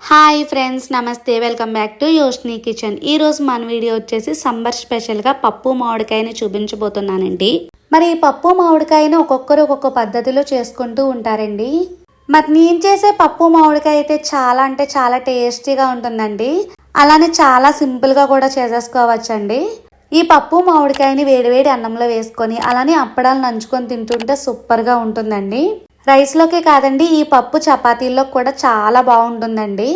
Hi friends నమస్తే. Welcome back to Yoshni kitchen. ఈరోజు మన వీడియో వచ్చేసి సమ్మర్ స్పెషల్గా పప్పు మామిడికాయని చూపించబోతున్నానండి. మరి ఈ పప్పు మామిడికాయని ఒక్కొక్కరు ఒక్కొక్క పద్ధతిలో చేసుకుంటూ ఉంటారండి. మరి నేను చేసే పప్పు మామిడికాయ అయితే చాలా అంటే చాలా టేస్టీగా ఉంటుందండి. అలానే చాలా సింపుల్గా కూడా చేసేసుకోవచ్చండి. ఈ పప్పు మామిడికాయని వేడివేడి అన్నంలో వేసుకొని అలానే అప్పడాలు నంచుకొని తింటుంటే సూపర్గా ఉంటుందండి. రైస్లోకే కాదండి ఈ పప్పు చపాతీల్లో కూడా చాలా బాగుంటుందండి.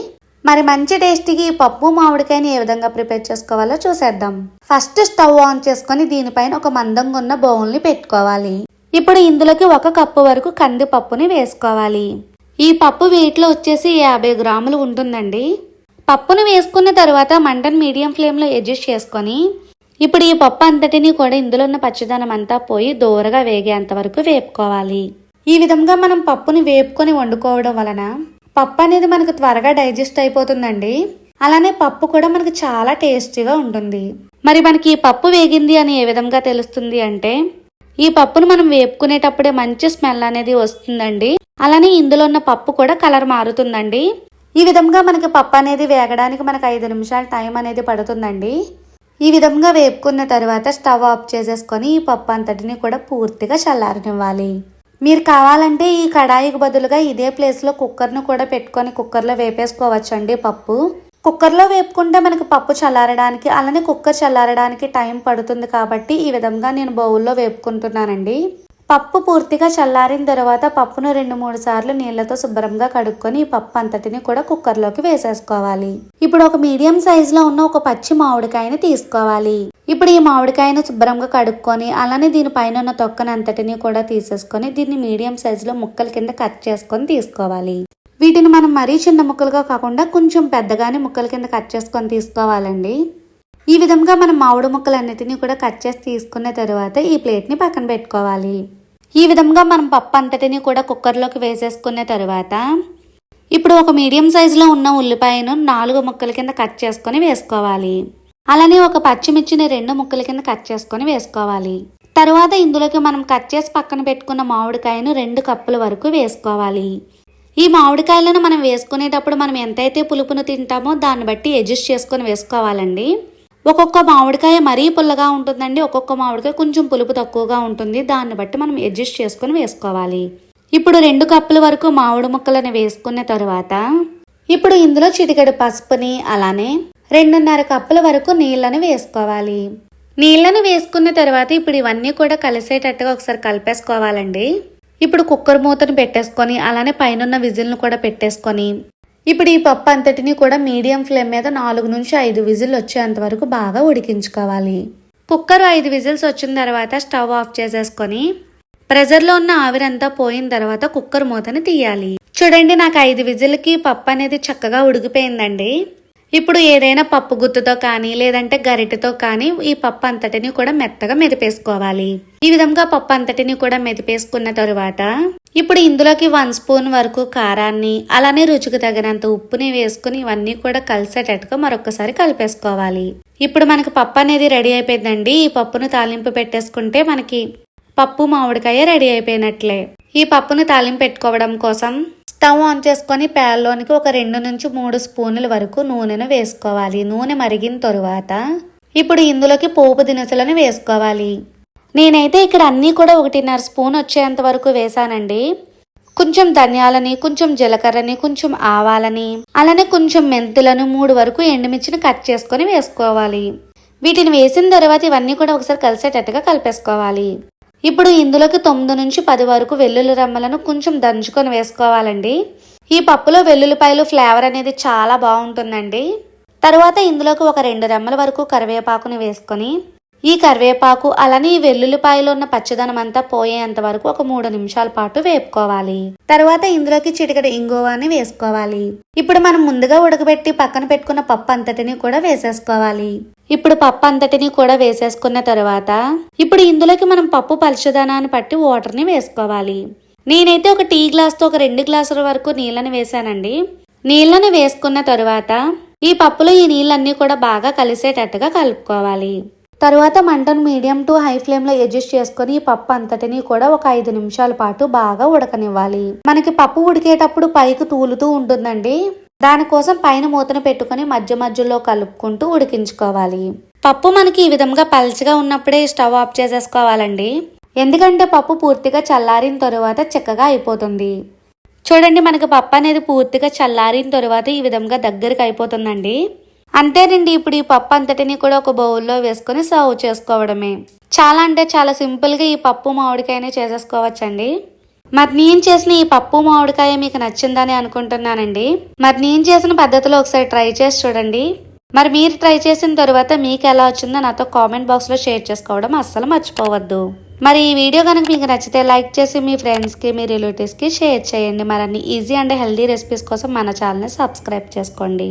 మరి మంచి టేస్టీకి ఈ పప్పు మామిడికాయని ఏ విధంగా ప్రిపేర్ చేసుకోవాలో చూసేద్దాం. ఫస్ట్ స్టవ్ ఆన్ చేసుకొని దీనిపైన ఒక మందంగా ఉన్న బౌల్ని పెట్టుకోవాలి. ఇప్పుడు ఇందులోకి ఒక కప్పు వరకు కందిపప్పుని వేసుకోవాలి. ఈ పప్పు వెయిట్లో వచ్చేసి యాభై గ్రాములు ఉంటుందండి. పప్పును వేసుకున్న తర్వాత మంటను మీడియం ఫ్లేమ్లో అడ్జస్ట్ చేసుకొని ఇప్పుడు ఈ పప్పు అంతటిని కూడా ఇందులో ఉన్న పచ్చదనం అంతా పోయి దూరగా వేగేంత వరకు వేపుకోవాలి. ఈ విధంగా మనం పప్పుని వేపుకొని వండుకోవడం వలన పప్పు అనేది మనకు త్వరగా డైజెస్ట్ అయిపోతుందండి. అలానే పప్పు కూడా మనకు చాలా టేస్టీగా ఉంటుంది. మరి మనకి ఈ పప్పు వేగింది అని ఏ విధంగా తెలుస్తుంది అంటే ఈ పప్పును మనం వేపుకునేటప్పుడే మంచి స్మెల్ అనేది వస్తుందండి. అలానే ఇందులో ఉన్న పప్పు కూడా కలర్ మారుతుందండి. ఈ విధంగా మనకి పప్పు అనేది వేగడానికి మనకు ఐదు నిమిషాల టైం అనేది పడుతుందండి. ఈ విధంగా వేపుకున్న తర్వాత స్టవ్ ఆఫ్ చేసేసుకొని ఈ పప్పు అంతటిని కూడా పూర్తిగా చల్లారనివ్వాలి. మీరు కావాలంటే ఈ కడాయికి బదులుగా ఇదే ప్లేస్లో కుక్కర్ను కూడా పెట్టుకొని కుక్కర్లో వేపేసుకోవచ్చండి పప్పు. కుక్కర్లో వేపుకుంటే మనకి పప్పు చల్లారడానికి అలానే కుక్కర్ చల్లారడానికి టైం పడుతుంది కాబట్టి ఈ విధంగా నేను బౌల్లో వేపుకుంటున్నానండి. పప్పు పూర్తిగా చల్లారిన తర్వాత పప్పును రెండు మూడు సార్లు నీళ్ళతో శుభ్రంగా కడుక్కొని ఈ పప్పు అంతటిని కూడా కుక్కర్లోకి వేసేసుకోవాలి. ఇప్పుడు ఒక మీడియం సైజులో ఉన్న ఒక పచ్చి మామిడికాయని తీసుకోవాలి. ఇప్పుడు ఈ మామిడికాయను శుభ్రంగా కడుక్కొని అలానే దీనిపైన ఉన్న తొక్కని అంతటిని కూడా తీసేసుకొని దీన్ని మీడియం సైజులో ముక్కల కింద కట్ చేసుకొని తీసుకోవాలి. వీటిని మనం మరీ చిన్న ముక్కలుగా కాకుండా కొంచెం పెద్దగానే ముక్కల కింద కట్ చేసుకొని తీసుకోవాలండి. ఈ విధంగా మనం మామిడి ముక్కలన్నిటినీ కూడా కట్ చేసి తీసుకున్న తర్వాత ఈ ప్లేట్ని పక్కన పెట్టుకోవాలి. ఈ విధంగా మనం పప్పు అంతటిని కూడా కుక్కర్లోకి వేసేసుకున్న తర్వాత ఇప్పుడు ఒక మీడియం సైజులో ఉన్న ఉల్లిపాయను నాలుగు ముక్కల కింద కట్ చేసుకొని వేసుకోవాలి. అలానే ఒక పచ్చిమిర్చిని రెండు ముక్కల కింద కట్ చేసుకొని వేసుకోవాలి. తర్వాత ఇందులోకి మనం కట్ చేసి పక్కన పెట్టుకున్న మామిడికాయను రెండు కప్పుల వరకు వేసుకోవాలి. ఈ మామిడికాయలను మనం వేసుకునేటప్పుడు మనం ఎంతైతే పులుపును తింటామో దాన్ని బట్టి అడ్జస్ట్ చేసుకొని వేసుకోవాలండి. ఒక్కొక్క మామిడికాయ మరీ పుల్లగా ఉంటుందండి ఒక్కొక్క మామిడికాయ కొంచెం పులుపు తక్కువగా ఉంటుంది దాన్ని బట్టి మనం అడ్జస్ట్ చేసుకొని వేసుకోవాలి. ఇప్పుడు రెండు కప్పుల వరకు మామిడి ముక్కలను వేసుకున్న తర్వాత ఇప్పుడు ఇందులో చిటికెడు పసుపుని అలానే రెండున్నర కప్పుల వరకు నీళ్ళని వేసుకోవాలి. నీళ్ళని వేసుకున్న తర్వాత ఇప్పుడు ఇవన్నీ కూడా కలిసేటట్టుగా ఒకసారి కలిపేసుకోవాలండి. ఇప్పుడు కుక్కర్ మూతను పెట్టేసుకొని అలానే పైన విజిల్ను కూడా పెట్టేసుకొని ఇప్పుడు ఈ పప్పు అంతటిని కూడా మీడియం ఫ్లేమ్ మీద నాలుగు నుంచి ఐదు విజిల్ వచ్చేంత వరకు బాగా ఉడికించుకోవాలి. కుక్కర్ ఐదు విజిల్స్ వచ్చిన తర్వాత స్టవ్ ఆఫ్ చేసేసుకొని ప్రెజర్లో ఉన్న ఆవిరంతా పోయిన తర్వాత కుక్కర్ మూతని తీయాలి. చూడండి నాకు ఐదు విజిల్కి పప్పు అనేది చక్కగా ఉడికిపోయిందండి. ఇప్పుడు ఏదైనా పప్పు గుత్తుతో కానీ లేదంటే గరిటెతో కానీ ఈ పప్పు అంతటిని కూడా మెత్తగా మెదిపేసుకోవాలి. ఈ విధంగా పప్పు అంతటిని కూడా మెదిపేసుకున్న తరువాత ఇప్పుడు ఇందులోకి వన్ స్పూన్ వరకు కారాన్ని అలానే రుచికి తగినంత ఉప్పుని వేసుకుని ఇవన్నీ కూడా కలిసేటట్టుగా మరొకసారి కలిపేసుకోవాలి. ఇప్పుడు మనకి పప్పు అనేది రెడీ అయిపోయిందండి. ఈ పప్పును తాలింపు పెట్టేసుకుంటే మనకి పప్పు మామిడికాయ రెడీ అయిపోయినట్లే. ఈ పప్పును తాలింపు పెట్టుకోవడం కోసం స్టవ్ ఆన్ చేసుకొని ప్యాన్లోనికి ఒక రెండు నుంచి మూడు స్పూన్ల వరకు నూనెను వేసుకోవాలి. నూనె మరిగిన తరువాత ఇప్పుడు ఇందులోకి పోపు దినుసులను వేసుకోవాలి. నేనైతే ఇక్కడ అన్నీ కూడా ఒకటిన్నర స్పూన్ వచ్చేంత వరకు వేసానండి. కొంచెం ధనియాలని కొంచెం జీలకర్రని కొంచెం ఆవాలని అలానే కొంచెం మెంతులను మూడు వరకు ఎండుమిర్చిని కట్ చేసుకొని వేసుకోవాలి. వీటిని వేసిన తర్వాత ఇవన్నీ కూడా ఒకసారి కలిసేటట్టుగా కలిపేసుకోవాలి. ఇప్పుడు ఇందులోకి తొమ్మిది నుంచి పది వరకు వెల్లుల్లి రెమ్మలను కొంచెం దంచుకొని వేసుకోవాలండి. ఈ పప్పులో వెల్లుల్లిపాయలు ఫ్లేవర్ అనేది చాలా బాగుంటుందండి. తర్వాత ఇందులోకి ఒక రెండు రెమ్మల వరకు కరివేపాకుని వేసుకొని ఈ కరివేపాకు అలానే ఈ వెల్లుల్లిపాయలో ఉన్న పచ్చదనం అంతా పోయేంత వరకు ఒక మూడు నిమిషాల పాటు వేపుకోవాలి. తర్వాత ఇందులోకి చిటికడి ఇంగువాని వేసుకోవాలి. ఇప్పుడు మనం ముందుగా ఉడకబెట్టి పక్కన పెట్టుకున్న పప్పు అంతటిని కూడా వేసేసుకోవాలి. ఇప్పుడు పప్పు అంతటిని కూడా వేసేసుకున్న తర్వాత ఇప్పుడు ఇందులోకి మనం పప్పు పలుచదనాన్ని పట్టి వాటర్ని వేసుకోవాలి. నేనైతే ఒక టీ గ్లాస్తో ఒక రెండు గ్లాసుల వరకు నీళ్ళని వేసానండి నీళ్ళని వేసుకున్న తరువాత ఈ పప్పులో ఈ నీళ్ళన్నీ కూడా బాగా కలిసేటట్టుగా కలుపుకోవాలి. తరువాత మంటను మీడియం టు హై ఫ్లేమ్లో అడ్జస్ట్ చేసుకొని ఈ పప్పు అంతటిని కూడా ఒక ఐదు నిమిషాల పాటు బాగా ఉడకనివ్వాలి. మనకి పప్పు ఉడికేటప్పుడు పైకి తూలుతూ ఉంటుందండి. దానికోసం పైన మూతను పెట్టుకొని మధ్య మధ్యలో కలుపుకుంటూ ఉడికించుకోవాలి. పప్పు మనకి ఈ విధంగా పల్చగా ఉన్నప్పుడే స్టవ్ ఆఫ్ చేసేసుకోవాలండి. ఎందుకంటే పప్పు పూర్తిగా చల్లారిన తరువాత చిక్కగా అయిపోతుంది. చూడండి మనకి పప్పు అనేది పూర్తిగా చల్లారిన తరువాత ఈ విధంగా దగ్గరికి అయిపోతుందండి. అంతేనండి ఇప్పుడు ఈ పప్పు అంతటిని కూడా ఒక బౌల్లో వేసుకొని సర్వ్ చేసుకోవడమే. చాలా అంటే చాలా సింపుల్గా ఈ పప్పు మామిడికాయనే చేసేసుకోవచ్చండి. మరి నేను చేసిన ఈ పప్పు మామిడికాయ మీకు నచ్చిందని అనుకుంటున్నానండి. మరి నేను చేసిన పద్ధతిలో ఒకసారి ట్రై చేసి చూడండి. మరి మీరు ట్రై చేసిన తర్వాత మీకు ఎలా వచ్చిందో నాతో కామెంట్ బాక్స్లో షేర్ చేసుకోవడం అస్సలు మర్చిపోవద్దు. మరి ఈ వీడియో కనుక మీకు నచ్చితే లైక్ చేసి మీ ఫ్రెండ్స్కి మీ రిలేటివ్స్కి షేర్ చేయండి. మరి అన్ని ఈజీ అండ్ హెల్దీ రెసిపీస్ కోసం మన ఛానల్ని సబ్స్క్రైబ్ చేసుకోండి.